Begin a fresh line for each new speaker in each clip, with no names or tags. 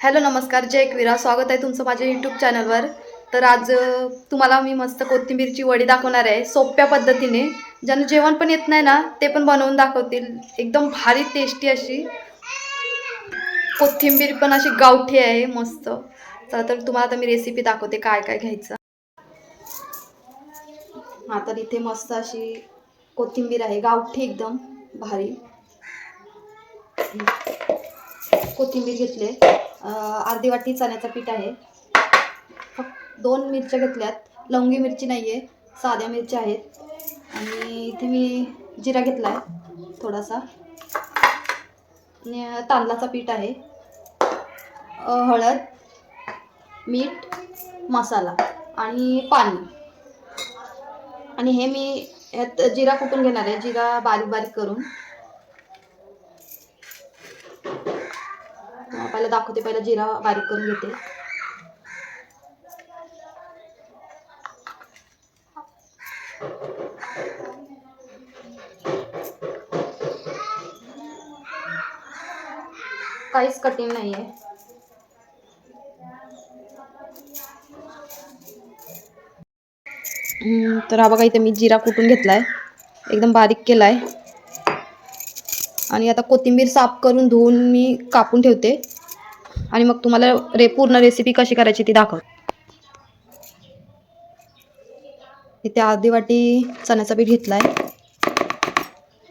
Hello नमस्कार जय एकवीरा. स्वागत आहे तुमचं माझ्या यूट्यूब चॅनलवर तर आज तुम्हाला मी मस्त कोथिंबीरची वडी दाखवणार आहे सोप्या पद्धतीने. ज्यांना जेवण पण येत नाही ना ते पण बनवून दाखवतील. एकदम भारी टेस्टी अशी कोथिंबीर पण अशी गावठी आहे मस्त. चला तर तुम्हाला आता मी रेसिपी दाखवते काय काय घ्यायचं. हा तर इथे मस्त अशी कोथिंबीर आहे गावठी एकदम भारी. कोथिंबीर घेतले अर्धी वाटी चण्याचं पीठ आहे. फक्त दोन मिरच्या घेतल्यात. लवंगी मिरची नाही आहे साध्या मिरच्या आहेत. आणि इथे मी जिरा घेतला आहे थोडासा. आणि तांदळाचं पीठ आहे. हळद मीठ मसाला आणि पाणी. आणि हे मी ह्यात जिरा कुटून घेणार आहे? जिरा बारीक बारीक करून. अं, दाखवते पहिला जिरा बारीक करून घेते. काहीच कठीण नाही आहे तर हा बघा इथे मी जिरा कुटून घेतलाय. एकदम बारीक केलाय. आणि आता कोथिंबीर साफ करून धुवून मी कापून ठेवते. आणि मग तुम्हाला रे पूर्ण रेसिपी कशी करायची ती दाखव. इथे अर्धी वाटी चण्याचा पीठ घेतलाय.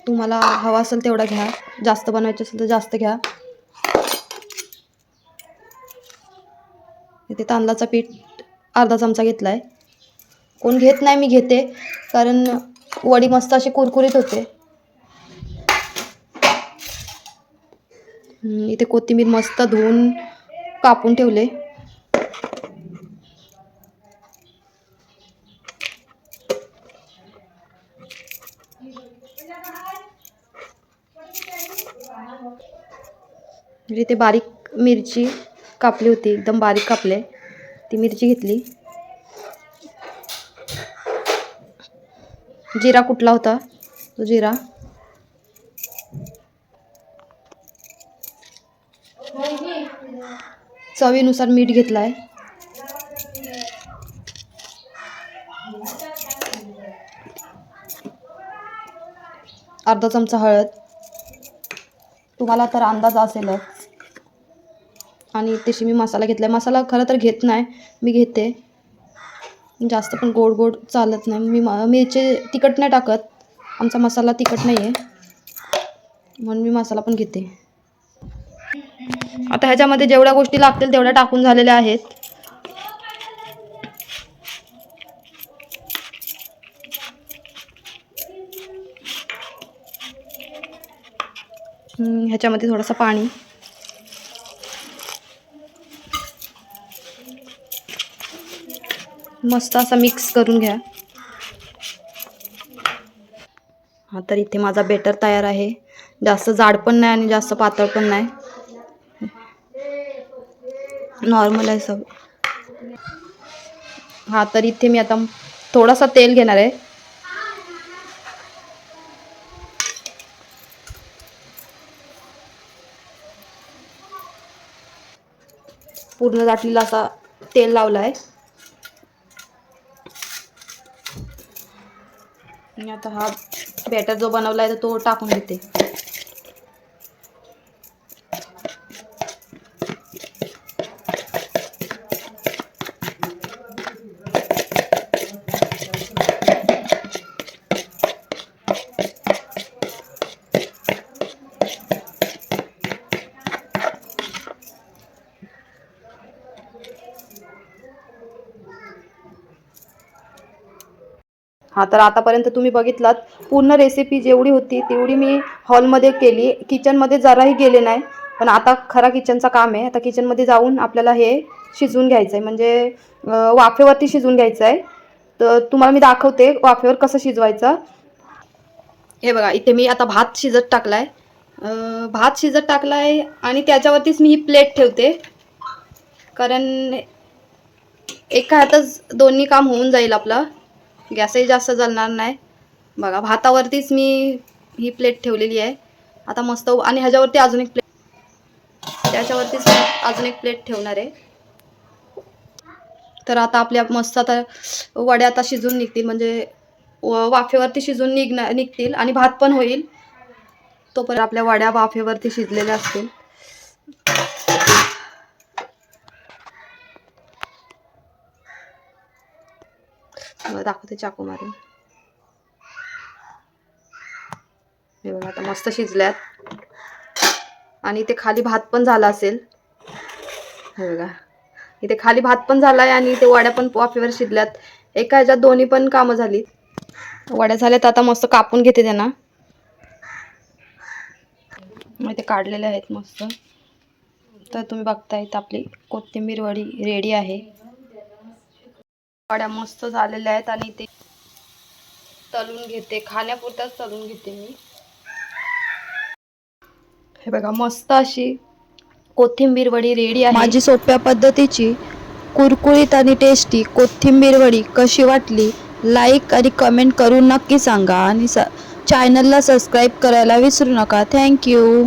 तुम्हाला हवा असेल तेवढा घ्या. जास्त बनवायचं असेल तर जास्त घ्या. इथे तांदळाचा पीठ अर्धा चमचा घेतलाय. कोण घेत नाही मी घेते. कारण वडी मस्त अशी कुरकुरीत होते. इथे कोथिंबीर मस्त धुवून कापून ठेवले. म्हणजे इथे बारीक मिरची कापली होती एकदम बारीक कापले ती मिरची घेतली. जिरा कुठला होता? तो जिरा. चवीनुसार मीठ घेतला आहे अर्धा चमचा हळद. तुम्हाला तर अंदाज असेलच. आणि तशी मी मसाला घेतला आहे मसाला खरं तर घेत नाही. मी घेते. जास्त पण गोड गोड चालत नाही. मी म मिरची तिखट नाही टाकत. आमचा मसाला तिखट नाही आहे म्हणून मी मसाला पण घेते. आता ह्याच्यामध्ये जेवढ्या गोष्टी लागतील तेवढ्या टाकून झालेल्या आहेत. ह्याच्यामध्ये थोडंसं पाणी. मस्त असा मिक्स करून घ्या. हा तर इथे माझा बेटर तयार आहे. जास्त जाड पण नाही आणि जास्त पातळ पण नाही. नॉर्मल आहे सगळं हा तर इथे मी आता थोडासा तेल घेणार आहे. पूर्ण दाटलेला असा तेल लावला आहे आणि आता हा बॅटर जो बनवला आहे तो टाकून घेते. हां तर आतापर्यंत तुम्ही बघितलात पूर्ण रेसिपी जेवढी होती तेवढी मी हॉलमध्ये केली. किचनमध्ये जराही गेले नाही. पण आता खरा किचनचा काम आहे. आता किचनमध्ये जाऊन आपल्याला हे शिजवून घ्यायचं आहे म्हणजे वाफेवरती शिजवून घ्यायचं आहे तर तुम्हाला मी दाखवते वाफेवर कसं शिजवायचं. हे बघा इथे मी आता भात शिजत टाकला आहे भात शिजत टाकला आहे आणि त्याच्यावरतीच मी ही प्लेट ठेवते. कारण एका हातच दोन्ही काम होऊन जाईल आपलं. गॅसही जास्त जळणार नाही. बघा भातावरतीच मी ही प्लेट ठेवलेली आहे. आता मस्त आणि ह्याच्यावरती अजून एक प्लेट त्याच्यावरतीच मी अजून एक प्लेट ठेवणार आहे. तर आता आपल्या मस्त आता वड्या आता शिजून निघतील म्हणजे व- वाफेवरती शिजून निघणार निघतील आणि भात पण होईल. तोपर्यंत आपल्या वड्या वाफेवरती शिजलेल्या असतील. मला दाखवते चाकू मारून. हे बघा आता मस्त शिजल्यात. आणि इथे खाली भात पण झाला असेल. हे बघा इथे खाली भात पण झालाय आणि इथे वड्या पण वाफेवर शिजल्यात. एका ह्याच्यात दोन्ही पण कामं झाली वड्या झाल्यात आता मस्त कापून घेते त्यांना. इथे काढलेले आहेत मस्त. तर तुम्ही बघताय आपली कोथिंबीर वडी रेडी आहे. वड्या मस्त झालेल्या आहेत आणि ते तलून घेते. खाण्यापुरताच तलून घेते मी. हे बघा मस्त अशी कोथिंबीर वडी रेडी आहे.
माझी सोप्या पद्धतीची कुरकुरीत आणि टेस्टी कोथिंबीर वडी कशी वाटली लाईक आणि कमेंट करून नक्की सांगा. आणि स चॅनलला सबस्क्राईब करायला विसरू नका. थँक्यू